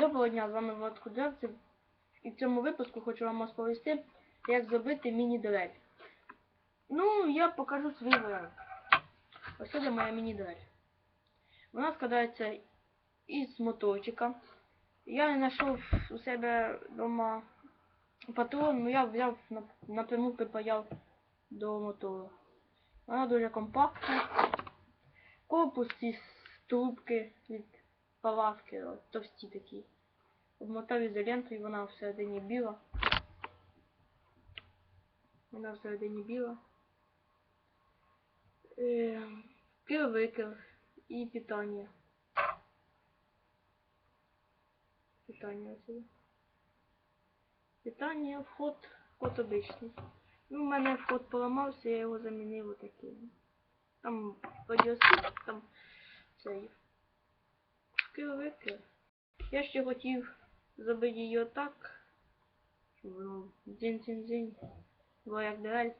Доброго дня, з вами Влад Кудрявцев. І в цьому випуску хочу вам розповісти, як зробити міні-дверь. Ну, я покажу свій варіант. Ось це моя міні-дверь. Вона складається із моторчика. Я не знайшов у себе вдома патрон, ну я взяв напряму припаяв до мотору. Вона дуже компактна. Корпус із трубки від палавки, от, товсті такі. Обмотав ізолентою, вона всередині біла. Вона всередині біла. Е, Кир-викир і питання. Питання оце. Питання, вход, вход обичний. Ну, у мене вход поламався, я його замінив отаким. Там подіосип, там цей. Кир-викир. Я ще хотів зробити її отак. воно дзинь-дзинь-дзинь. Було як дверь.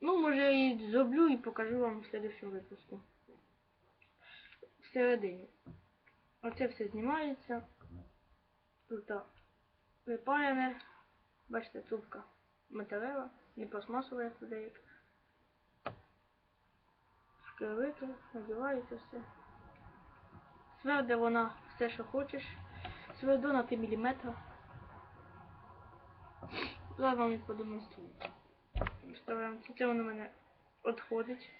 Ну, може її зроблю і покажу вам в следующому випуску. Всередині. Оце все знімається. Тут припаяне. Бачите, трубка металева, не пластмасова, як туди. Шкривики, надівається все. Сверде вона все, що хочеш. Сверду на 3 мм. Зараз вам продемонструю. Вставляємо. Це- воно в мене відходить.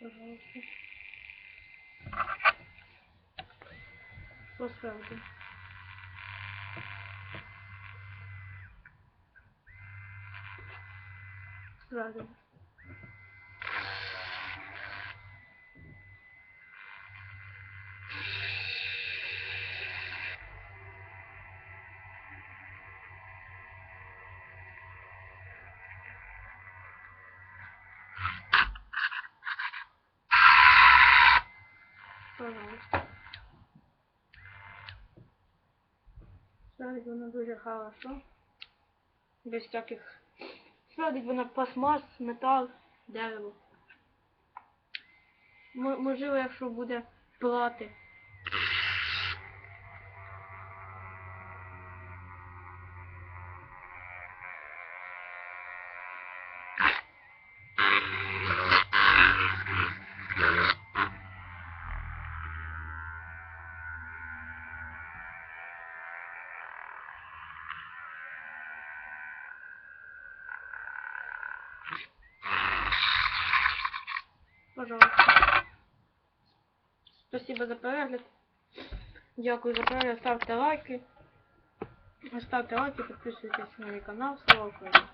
Пожалуйста. Посправді. Сразу. Пожалуйста. Садить вона дуже хорошо. Без всяких. Садить вона пластмас, метал, дерево. Можливо, якщо буде плати. Пожалуйста. Спасибо за перегляд. Дякую за перегляд. Ставте лайки. Ставте лайки, підписуйтесь на мій канал. Слава Україні!